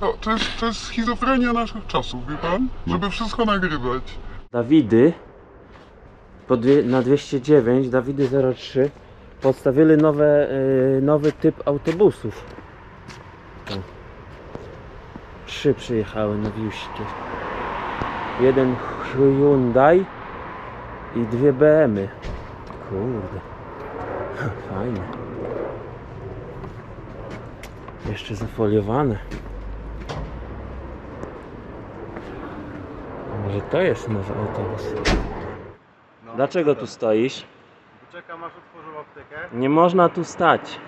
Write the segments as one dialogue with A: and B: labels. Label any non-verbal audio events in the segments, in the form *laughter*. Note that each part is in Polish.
A: To, to, jest, to jest schizofrenia naszych czasów, wie pan? Żeby wszystko nagrywać.
B: Dawidy po dwie, na 209, Dawidy 03 podstawili nowe, y, nowy typ autobusów. O. Trzy przyjechały nowiuśkie. Jeden Hyundai i dwie BMy. Kurde. *laughs* Fajne. Jeszcze zafoliowane. Może to jest nowy autobus. Dlaczego tu stoisz?
C: Czekam aż otworzą aptekę.
B: Nie można tu stać.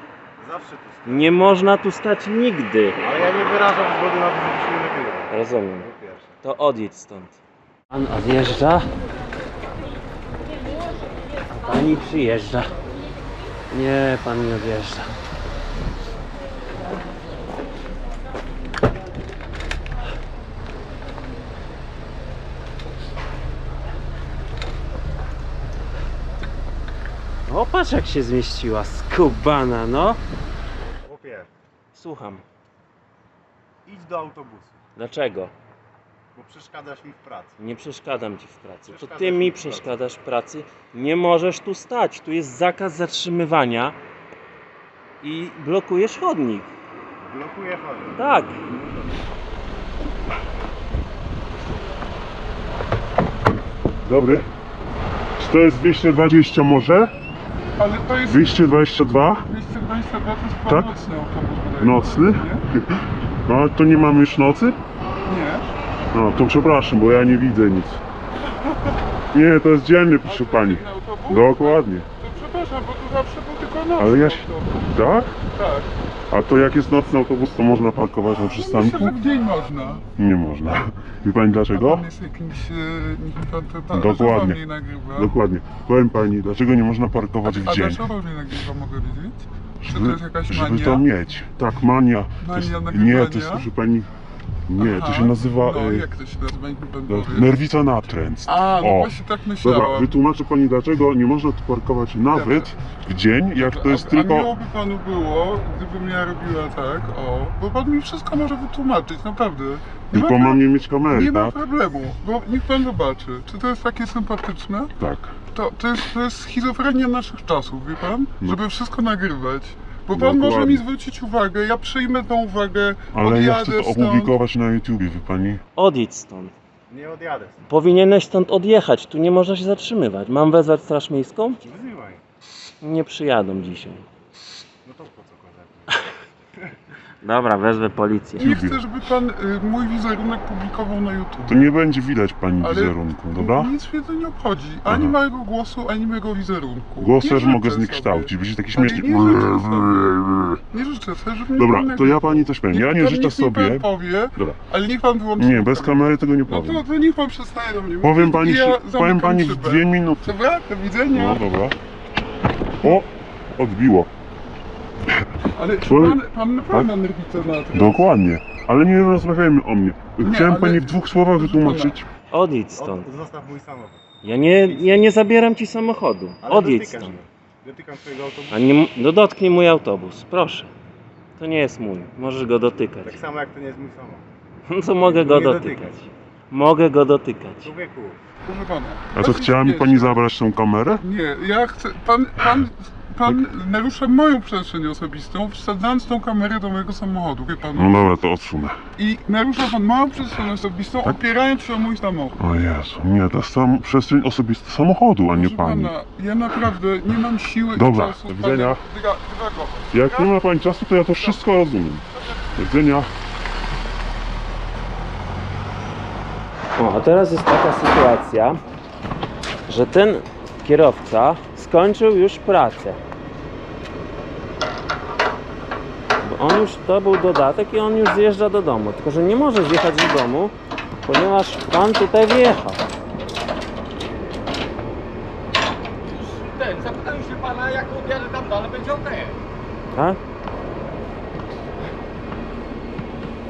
C: Zawsze tu stoję.
B: Nie można tu stać nigdy.
C: Ale ja nie wyrażam zgody na to, żebyśmy nagrywał.
B: Rozumiem.
C: Po pierwsze.
B: To odjedź stąd. Pan odjeżdża. Pani przyjeżdża. Nie, pan nie odjeżdża. O, patrz jak się zmieściła skubana, no.
C: Chłopie,
B: Słucham.
C: idź do autobusu,
B: Dlaczego?
C: bo przeszkadzasz mi w pracy.
B: Nie przeszkadzam ci w pracy. To
C: Przeszkadzasz
B: ty
C: mi
B: mi
C: w pracy.
B: przeszkadzasz w pracy. Nie możesz tu stać. Tu jest zakaz zatrzymywania i blokujesz chodnik.
C: Blokuję chodnik.
B: Tak.
D: Dobry. Czy to jest 220 może?
A: Ale to jest
D: 222?
A: 222 to jest
D: Tak?
A: nocny autobus. bodajże,
D: Nocny?
A: Nie? *laughs*
D: No ale to nie mamy już nocy?
A: Nie.
D: No to przepraszam, bo ja nie widzę nic. Nie, to jest dzienny, proszę pani.
A: Autobus?
D: Dokładnie.
A: Przepraszam, bo tu zawsze był tylko nocny
D: Ale ja się-. Tak?
A: Tak.
D: A to jak jest nocny autobus, to można parkować na
A: Myślę,
D: przystanku?
A: że w dzień można.
D: Nie można. Wie pani
A: A
D: dlaczego?
A: pan jest jakimś... e, pan pan,
D: Dokładnie.
A: pan nagrywa.
D: Dokładnie. Powiem pani, dlaczego nie można parkować w
A: A
D: dzień?
A: dlaczego mnie nagrywa, mogę wiedzieć? Czy to
D: Żeby,
A: jest jakaś
D: żeby
A: mania?
D: to mieć. Tak, mania. To jest,
A: Mania
D: nie, to jest, proszę pani. Nie, to
A: Aha.
D: się nazywa.
A: No,
D: y,
A: jak to się nazywa, powie.
D: nerwica natręt.
A: A, no
D: O.
A: właśnie tak
D: Dobra,
A: myślałem.
D: wytłumaczę pani dlaczego nie można tu parkować nawet w dzień, jak to jest
A: a,
D: tylko.
A: A miło by panu było, gdybym ja robiła tak, o, bo pan mi wszystko może wytłumaczyć, naprawdę. Nie
D: Tylko
A: ma,
D: mam nie mieć kamery,
A: nie ma
D: tak?
A: problemu, bo niech pan zobaczy, czy to jest takie sympatyczne?
D: Tak.
A: To, to, jest, to jest schizofrenia naszych czasów, wie pan?
D: No.
A: Żeby wszystko nagrywać. Bo pan może
D: Dokładnie.
A: mi zwrócić uwagę, ja przyjmę tą uwagę,
D: Ale ja
A: odjadę
D: chcę to
A: stąd.
D: opublikować na YouTubie, wie pani?
B: Odjedź stąd.
C: Nie odjadę stąd.
B: Powinieneś stąd odjechać. Tu nie można się zatrzymywać. Mam wezwać Straż Miejską?
C: Wyzywaj.
B: Nie przyjadą dzisiaj.
C: No to po co kozak?
B: Dobra, wezwę policję.
A: Nie chcę, żeby pan y, mój wizerunek publikował na YouTube.
D: To nie będzie widać pani
A: Ale
D: wizerunku, dobra?
A: Nic mnie to nie obchodzi. Ani
D: Aha.
A: mojego głosu, ani mojego wizerunku.
D: Głos
A: Nie
D: też
A: życzę
D: mogę
A: sobie.
D: zniekształcić, będzie taki
A: Ale
D: śmieszny.
A: nie życzę sobie. Nie życzę sobie, żeby mnie
D: Dobra,
A: pan
D: to ja pani coś powiem. Ja nie życzę sobie.
A: powie,
D: Dobra.
A: ale niech pan wyłączy
D: Nie, bez
A: kamerę.
D: kamery tego nie
A: No to,
D: powiem.
A: to niech pan przestaje do mnie
D: Powiem pani,
A: i ja
D: powiem
A: zamykam
D: pani w
A: szybę.
D: dwie minuty.
A: Dobra, do widzenia.
D: No dobra. O! Odbiło.
A: Ale czy
D: Powiem-
A: pan, pan naprawdę
D: Tak?
A: ma nerwicę na to?
D: Dokładnie. Ale nie rozmawiajmy o mnie. Chciałem
A: ale-
D: pani w dwóch słowach wytłumaczyć.
B: Odjedź
C: Od,
B: stąd.
C: zostaw mój samochód.
B: Ja nie, ja nie zabieram ci samochodu.
C: Ale
B: Odjedź
C: dotykasz
B: stąd.
C: mnie. Dotykam twojego autobusu.
B: A nie, no dotknij mój autobus, proszę. To nie jest mój. Możesz go dotykać.
C: Tak samo jak to nie jest mój samochód.
B: No to mogę go
C: Nie
B: dotykać.
C: dotykać.
B: Mogę go dotykać.
C: Człowieku,
A: Proszę pana.
D: A co,
A: pan
D: chciała mi pani zabrać tą kamerę?
A: Nie, ja chcę. Pan, pan, pan narusza moją przestrzeń osobistą, wsadzając tą kamerę do mojego samochodu, wie pan?
D: No dobra, to odsunę.
A: I narusza pan moją przestrzeń osobistą,
D: Tak?
A: opierając się o mój samochód.
D: O Jezu, nie, to jest sam przestrzeń osobista samochodu, a nie
A: Proszę
D: pani.
A: Pana, ja naprawdę nie mam siły
D: Dobra,
A: i czasu.
D: do widzenia.
A: Dyga,
D: Jak nie ma pani czasu, to ja to wszystko rozumiem. Do widzenia.
B: O, a teraz jest taka sytuacja, że ten kierowca skończył już pracę. Bo on już, to był dodatek i on już zjeżdża do domu. Tylko, że nie może zjechać do domu, ponieważ pan tutaj wjechał.
E: Ten, zapytałem się pana, jak odjadę tam dalej, będzie ok.
B: Tak?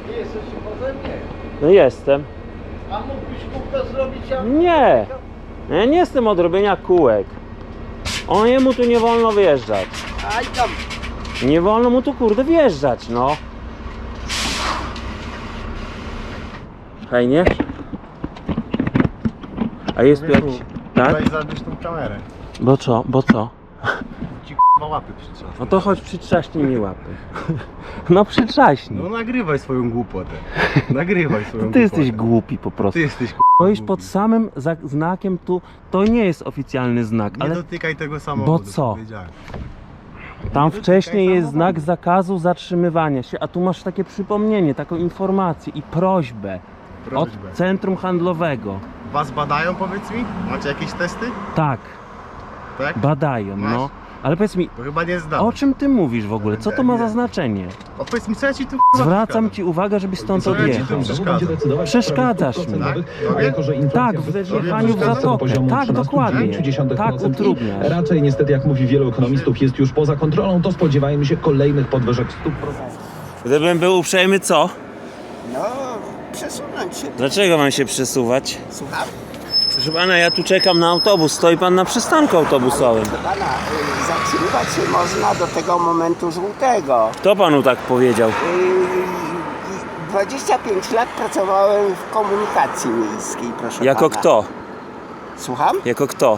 E: Nie jesteś ode mnie.
B: No jestem.
E: A mógłbyś mógł to zrobić, a...
B: Nie. No Ja nie jestem od robienia kółek. On jemu tu nie wolno wjeżdżać.
E: Aj tam.
B: Nie wolno mu tu kurde wjeżdżać, no. Fajnie? A jest tu jakiś... Tak?
C: Zabierz tą kamerę.
B: Bo co? Bo co?
C: Ci k***a łapy przytrzasnę.
B: No to chodź przytrzaśnij mi łapy. *laughs* No przytrzaśnij.
C: No nagrywaj swoją głupotę. Nagrywaj swoją
B: Ty
C: głupotę.
B: jesteś głupi po prostu.
C: Ty jesteś
B: Stoisz pod samym za- znakiem tu, to nie jest oficjalny znak,
C: Nie
B: ale
C: dotykaj tego samochodu.
B: Bo co?
C: powiedziałem.
B: tam
C: dotykaj
B: wcześniej jest
C: samochodu.
B: znak zakazu zatrzymywania się, a tu masz takie przypomnienie, taką informację i prośbę od
C: Prośbę.
B: centrum handlowego.
C: Was badają powiedz mi? Macie jakieś testy?
B: Tak,
C: Tak?
B: badają,
C: Masz?
B: no. Ale powiedz mi,
C: To chyba nie zdam.
B: o czym ty mówisz w ogóle? Co to ma za znaczenie?
C: O, powiedz mi co ja ci tu k***a
B: Zwracam ci uwagę, żebyś stąd
C: Co ja ci
B: odjechał.
C: przeszkadzam?
B: Przeszkadzasz mi.
C: Tak?
F: a jako że inflacja
B: Tak, w wjechaniu w zatokę. Tak,
F: 13,9%,
B: dokładnie. Tak, utrudniasz.
F: Raczej niestety, jak mówi wielu ekonomistów, jest już poza kontrolą, to spodziewajmy się kolejnych podwyżek stóp procentowych.
B: Gdybym był uprzejmy, co?
G: No, przesunąć się.
B: Dlaczego mam się przesuwać?
G: Słucham?
B: Proszę pana, ja tu czekam na autobus. Stoi pan na przystanku autobusowym.
G: Pana, y, zatrzymywać się można do tego momentu żółtego.
B: Kto panu tak powiedział?
G: Y, y, 25 lat pracowałem w komunikacji miejskiej, proszę
B: Jako
G: pana.
B: kto?
G: Słucham?
B: Jako kto?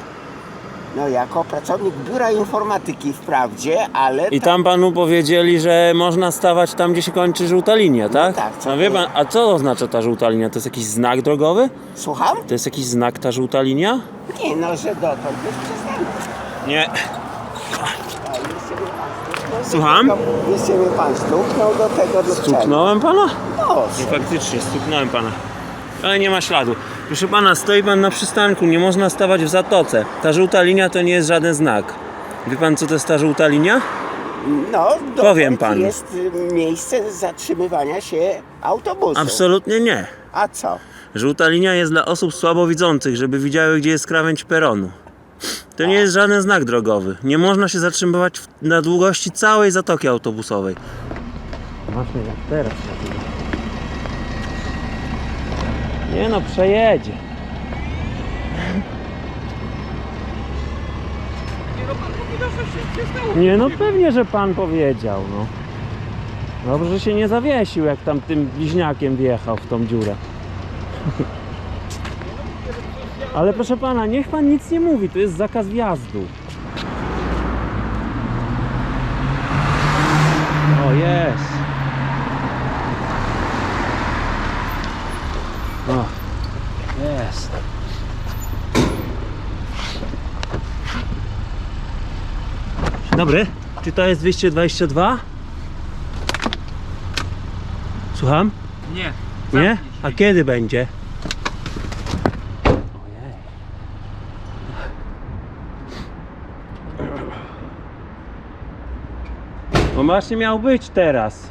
G: No, jako pracownik biura informatyki wprawdzie, ale...
B: I tam panu powiedzieli, że można stawać tam, gdzie się kończy żółta linia, tak?
G: tak, co
B: No wie pan, a co oznacza ta żółta linia? To jest jakiś znak drogowy?
G: Słucham?
B: To jest jakiś znak ta żółta linia?
G: Nie, no, że dotąd jest przystanek.
B: Nie.
G: A, jeszcze mnie pan stuknął do
B: Słucham?
G: Jeszcze mnie pan stuknął do tego, do?
B: Stuknąłem pana?
G: No,
B: No faktycznie, stuknąłem pana. Ale nie ma śladu. Proszę pana, stoi pan na przystanku, nie można stawać w zatoce. Ta żółta linia to nie jest żaden znak. Wie pan, co to jest ta żółta linia?
G: no
B: Powiem panu.
G: jest y, miejsce zatrzymywania się autobusu.
B: Absolutnie nie.
G: A co?
B: Żółta linia jest dla osób słabowidzących, żeby widziały, gdzie jest krawędź peronu. To nie jest żaden znak drogowy. Nie można się zatrzymywać w- na długości całej zatoki autobusowej. Właśnie jak teraz. Nie no, przejedzie. Nie no, pewnie, że pan powiedział, no. Dobrze, że się nie zawiesił, jak tam tym bliźniakiem wjechał w tą dziurę. *laughs* Ale proszę pana, niech pan nic nie mówi, to jest zakaz wjazdu. O, jest. O, jest. Dzień dobry, czy to jest 222? Słucham?
H: Nie.
B: Nie? A kiedy będzie? No właśnie miał być teraz.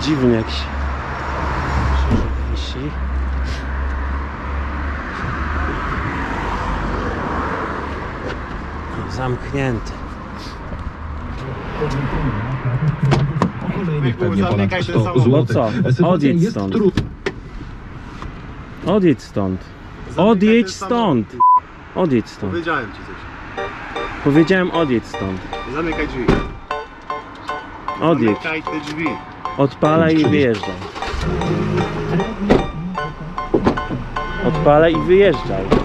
B: Dziwny jakiś. Zamknięty.
F: Kolejnych pewnie ponad
C: Zamykaj ten
F: 100
C: samochód.
F: zł.
B: No co? Odjedź stąd. Odjedź stąd. Odjedź stąd. Odjedź stąd.
C: Powiedziałem ci coś.
B: Powiedziałem odjedź stąd.
C: Zamykaj drzwi.
B: Odjedź.
C: Zamykaj te drzwi.
B: Odpalaj i wyjeżdżaj. Odpalaj i wyjeżdżaj.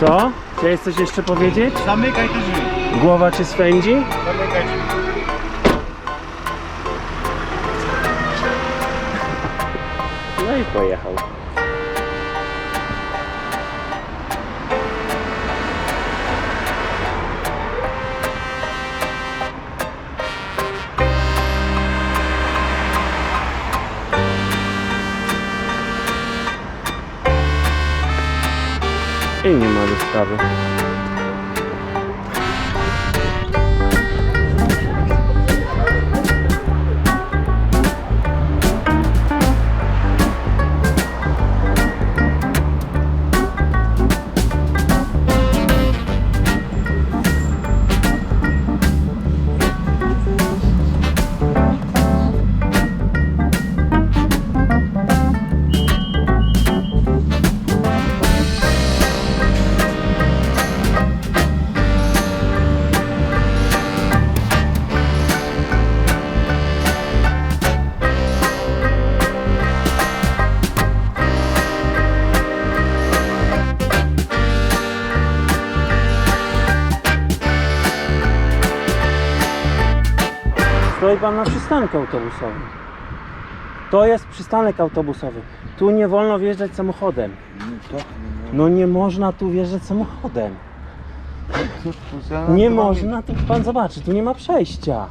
B: Co? Chciałeś coś jeszcze powiedzieć?
C: Zamykaj te drzwi.
B: Głowa cię swędzi?
C: Zamykaj drzwi.
B: No i pojechał. I nie dostawy. Pan na przystanku autobusowym. To jest przystanek autobusowy. Tu nie wolno wjeżdżać samochodem. No nie można tu wjeżdżać samochodem. Nie można, tu pan zobaczy, tu nie ma przejścia.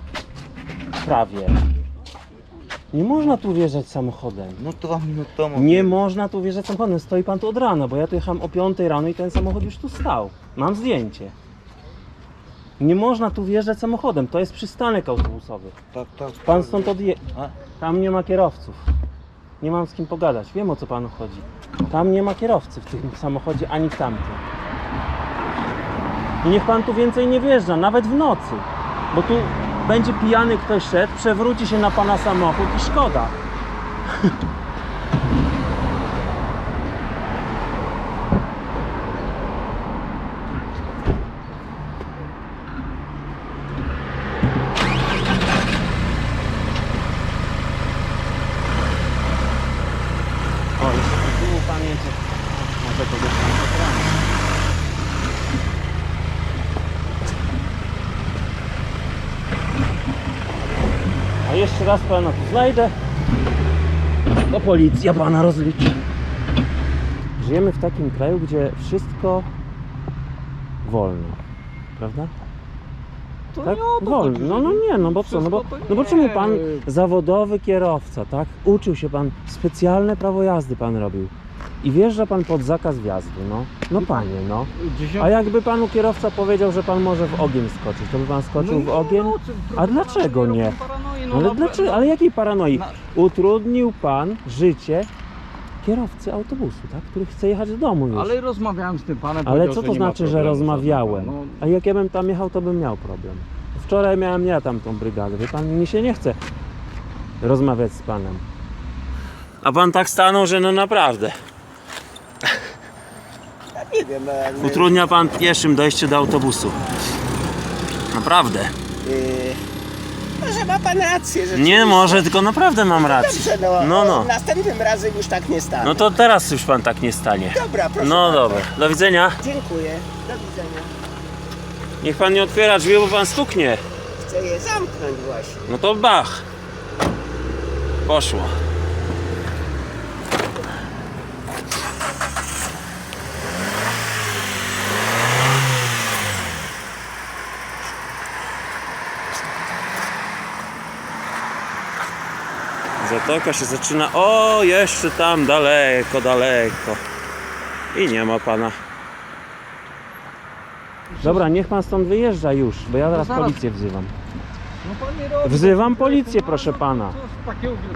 B: Prawie. Nie można tu wjeżdżać samochodem.
C: No to, no to
B: Nie można tu wjeżdżać samochodem. Stoi pan tu od rana, bo ja tu jechałem o 5 rano i ten samochód już tu stał. Mam zdjęcie. Nie można tu wjeżdżać samochodem. To jest przystanek autobusowy.
C: Tak, tak.
B: Pan stąd odje...
C: A?
B: Tam nie ma kierowców. Nie mam z kim pogadać. Wiem o co panu chodzi. Tam nie ma kierowcy w tym *laughs* samochodzie ani w tamtym. I niech pan tu więcej nie wjeżdża, nawet w nocy. Bo tu będzie pijany ktoś szedł, przewróci się na pana samochód i szkoda. *laughs* O, jeszcze tu pamięci. Może kogoś tam poprawić. A jeszcze raz pana tu znajdę. To policja pana rozliczy. Żyjemy w takim kraju, gdzie wszystko wolno. Prawda?
E: To
B: tak?
E: nie o to
B: Wolno.
E: chodzi,
B: No, no nie, no bo co? No bo,
E: Wszystko to
B: no bo
E: nie.
B: czemu pan zawodowy kierowca, tak? Uczył się pan, specjalne prawo jazdy pan robił. I wjeżdża pan pod zakaz wjazdu, no. No panie, no.
E: Dziesiąt...
B: A jakby panu kierowca powiedział, że pan może w ogień skoczyć, to by pan skoczył w ogień?
E: No,
B: A dlaczego nie?
E: Paranoi,
B: No ale
E: na-
B: dlaczego? Ale jakiej paranoi?
E: Na-
B: Utrudnił pan życie kierowcy autobusu, tak? Który chce jechać do domu już.
E: Ale rozmawiałem z tym panem.
B: Ale
E: powiedział,
B: co to
E: nie ma
B: znaczy, że
E: problemu
B: rozmawiałem?
E: żadnego. No,
B: A jak ja bym tam jechał, to bym miał problem. Wczoraj miałem ja tam tą brygadę. Wie pan, mi się nie chce rozmawiać z panem. A pan tak stanął, że no naprawdę.
G: Nie wiem, ale...
B: Utrudnia pan pieszym dojście do autobusu. Naprawdę.
G: Może ma pan rację, że
B: Nie może, tylko naprawdę mam rację.
G: Dobrze, no,
B: No, no.
G: Następnym razem już tak nie stanę.
B: No to teraz już pan tak nie stanie.
G: Dobra, proszę
B: No
G: bardzo.
B: dobra, do widzenia.
G: Dziękuję. Do widzenia.
B: Niech pan nie otwiera drzwi, bo pan stuknie.
G: Chcę je zamknąć właśnie.
B: No to bach. Poszło. Zatoka się zaczyna. O, jeszcze tam daleko, daleko. I nie ma pana. Dobra, niech pan stąd wyjeżdża już, bo ja zaraz
E: zaraz.
B: policję wzywam.
E: No pan nie robi.
B: Wzywam policję, proszę pana.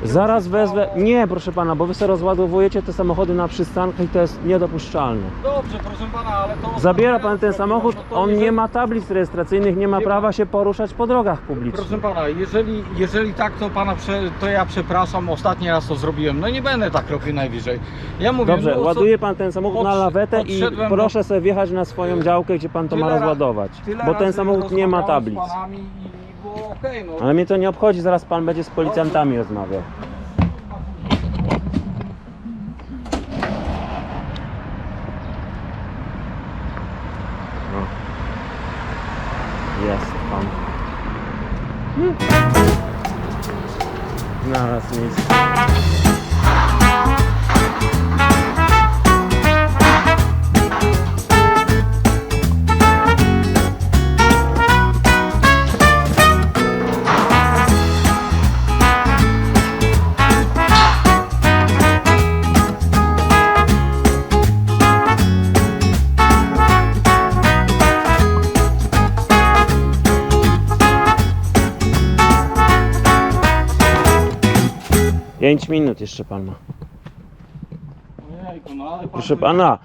E: Z
B: Zaraz wezwę. Nie, proszę pana, bo wy sobie rozładowujecie te samochody na przystankach i to jest niedopuszczalne.
E: Dobrze, proszę pana, ale to...
B: Zabiera pan ten samochód,
E: No to
B: on
E: jeżeli-
B: nie ma tablic rejestracyjnych, nie ma
E: Nie
B: prawa się poruszać po drogach
E: Proszę
B: publicznych.
E: pana, jeżeli, jeżeli tak, to pana prze, to ja przepraszam, ostatni raz to zrobiłem. No nie będę tak robił najwyżej. Ja mówię,
B: Dobrze,
E: no, co-
B: ładuje pan ten samochód na
E: Podsz-
B: lawetę i
E: podszedłem
B: proszę sobie wjechać na swoją działkę, gdzie pan to ma
E: Tyle ra-
B: rozładować.
E: tyle
B: Bo ten
E: razy
B: samochód nie ma
E: rozmawiałem
B: tablic.
E: Z panami i było okej, no.
B: Ale mnie to nie obchodzi, zaraz pan będzie z policjantami rozmawiał. No. Jest pan. Znalazł miejsce. 5 minut jeszcze pan ma. Proszę pana,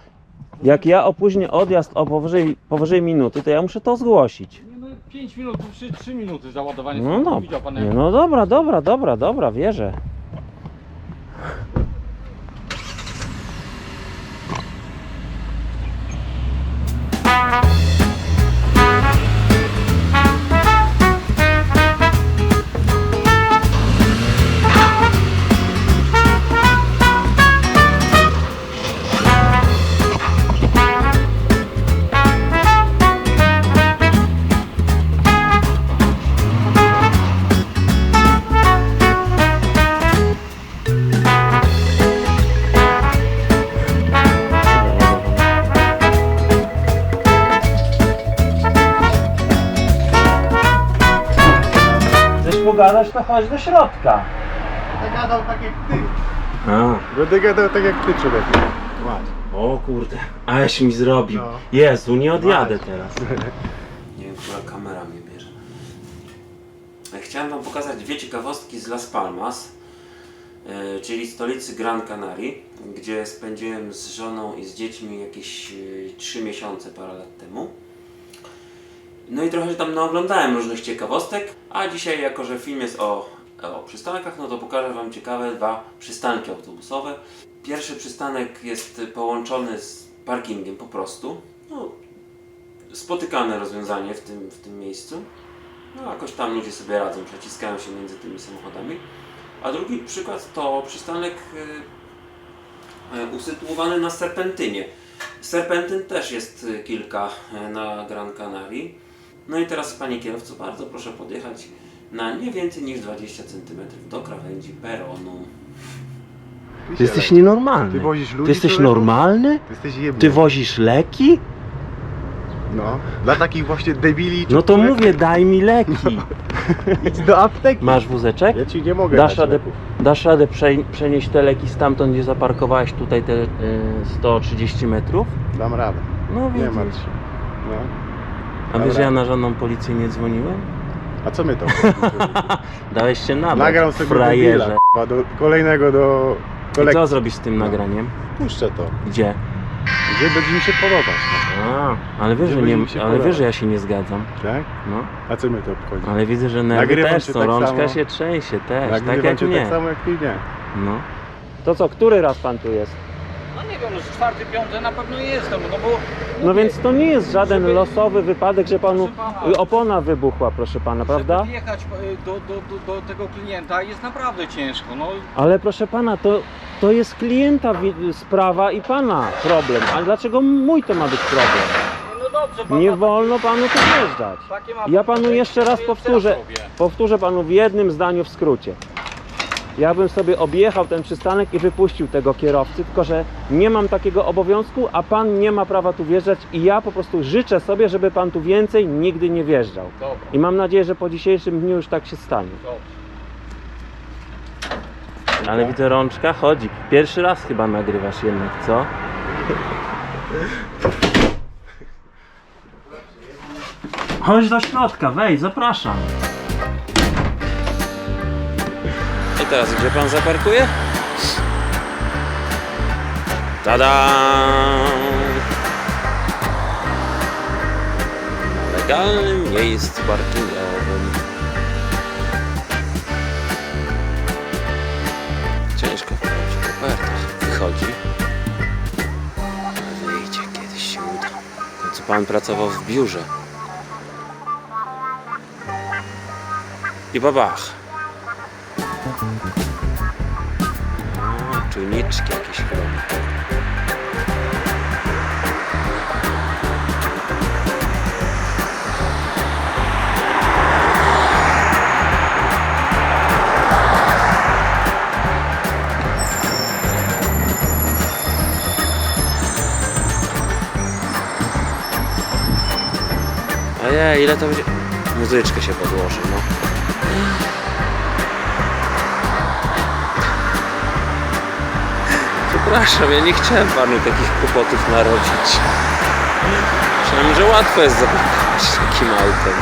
B: jak ja opóźnię odjazd o powyżej, powyżej minuty, to ja muszę to zgłosić.
E: 5 minut, 3, 3 minuty załadowanie.
B: No no,
E: jak...
B: no dobra, dobra, dobra, dobra, wierzę. Chodź do środka.
C: Będę gadał tak jak ty.
B: A.
C: Będę gadał tak jak ty, człowieku. Masz.
B: O kurde, aleś mi zrobił.
C: No.
B: Jezu, nie odjadę teraz. *laughs* Nie wiem, która kamera mnie bierze. E, Chciałem Wam pokazać dwie ciekawostki z Las Palmas, e, czyli stolicy Gran Canaria, gdzie spędziłem z żoną i z dziećmi jakieś 3 miesiące parę lat temu. No i trochę tam naoglądałem różnych ciekawostek, a dzisiaj jako, że film jest o, o przystankach, no to pokażę Wam ciekawe dwa przystanki autobusowe. Pierwszy przystanek jest połączony z parkingiem po prostu. No, spotykane rozwiązanie w tym, w tym miejscu. No jakoś tam ludzie sobie radzą, przeciskają się między tymi samochodami. A drugi przykład to przystanek y, y, usytuowany na Serpentynie. Serpentyn też jest y, kilka na Gran Canaria. No i teraz Panie kierowco, bardzo proszę podjechać na nie więcej niż 20 cm do krawędzi peronu.
C: Ty jesteś
B: nienormalny.
C: Ty wozisz ludzi,
B: Ty jesteś
C: człowieku?
B: normalny?
C: Ty jesteś jebny.
B: Ty wozisz leki?
C: No. Dla takich właśnie debili.
B: No to
C: człowieku,
B: mówię, daj mi leki. *laughs*
C: Idź do apteki.
B: Masz wózeczek?
C: Ja ci nie mogę
B: Dasz
C: dać
B: radę,
C: leków.
B: dasz radę prze, przenieść te leki stamtąd, gdzie zaparkowałeś tutaj te y, 130 metrów?
C: Dam radę.
B: No
C: Nie
B: widzisz.
C: martw się. No.
B: A wiesz, że
C: Dobra.
B: ja na żadną policję nie dzwoniłem?
C: A co my to? *laughs*
B: Dałeś się nabrać,
C: Nagram sobie
B: frajerze.
C: debila, k***a, do kolejnego do
B: I
C: kolekcji.
B: co zrobisz z tym
C: No.
B: nagraniem?
C: Puszczę to.
B: Gdzie?
C: Gdzie będzie mi się podobać,
B: A, ale wiesz,
C: Gdzie
B: że
C: będzie
B: nie,
C: mi się
B: ale
C: podobać.
B: wiesz, że ja się nie zgadzam.
C: no. tak?
B: No,
C: A co my to obchodzi?
B: ale widzę, że nerwy
C: Nagrywam
B: też
C: cię
B: są,
C: tak
B: rączka
C: samo.
B: się trzęsie też, tak
C: Nagrywam
B: jak
C: cię
B: mnie.
C: tak samo jak ty nie.
B: No. To co, który raz pan tu jest?
E: Wiem, no czwarty, piąty na pewno jestem, no bo...
B: No więc to nie jest żaden
E: Żeby-
B: losowy wypadek, że panu
E: pana.
B: opona wybuchła, proszę pana, prawda?
E: Żeby wjechać e, do, do, do, do tego klienta jest naprawdę ciężko, no.
B: Ale proszę pana, to, to jest klienta sprawa i pana problem. Ale dlaczego mój to ma być problem?
E: No dobrze, pan
B: Nie wolno panu tu wjeżdżać. Ja panu jeszcze raz powtórzę, powtórzę panu w jednym zdaniu w skrócie. Ja bym sobie objechał ten przystanek i wypuścił tego kierowcy, tylko że nie mam takiego obowiązku, a pan nie ma prawa tu wjeżdżać i ja po prostu życzę sobie, żeby pan tu więcej nigdy nie wjeżdżał.
E: Dobra,
B: I mam nadzieję, że po dzisiejszym dniu już tak się stanie.
E: dobrze.
B: Ale widzę rączka chodzi. Pierwszy raz chyba nagrywasz jednak, co? Chodź do środka, wejdź, zapraszam. Teraz gdzie pan zaparkuje? Tada! Na legalnym miejscu parkingowym. Ciężko wprowadzić kopertę. Wychodzi. Wyjdzie, kiedyś się uda. W końcu pan pracował w biurze. I babach. O, czujniczki jakieś chyba. Ojej, ile to będzie... Muzyczkę się podłoży, no. Przepraszam, ja nie chciałem panu takich kłopotów narobić. Myślałem, że łatwo jest zaparkować takim autem.